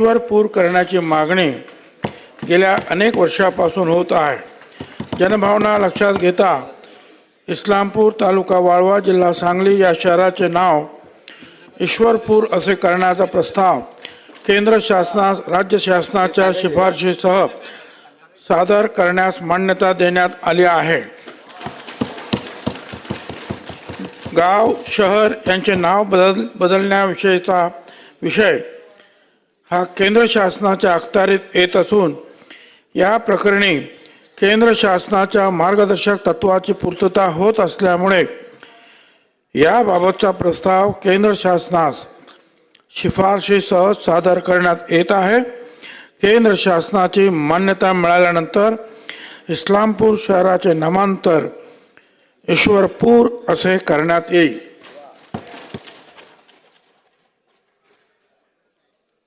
ईश्वरपूर करण्याची मागणी गेल्या अनेक वर्षापासून होत आहे. जनभावना लक्षात घेता इस्लामपूर तालुका वाळवा जिल्हा सांगली या शहराचे नाव ईश्वरपूर असे करण्याचा प्रस्ताव केंद्र शासनास राज्य शासनाच्या शिफारशीसह सादर करण्यास मान्यता देण्यात आली आहे. गाव शहर यांचे नाव बदल बदलण्याविषयीचा विषय हा केंद्र शासनाच्या अखत्यारीत येत असून या प्रकरणी केंद्र शासनाच्या मार्गदर्शक तत्वाची पूर्तता होत असल्यामुळे याबाबतचा प्रस्ताव केंद्र शासनास शिफारशीसह सादर करण्यात येत आहे. केंद्र शासनाची मान्यता मिळाल्यानंतर इस्लामपूर शहराचे नामांतर ईश्वरपूर असे करण्यात येईल.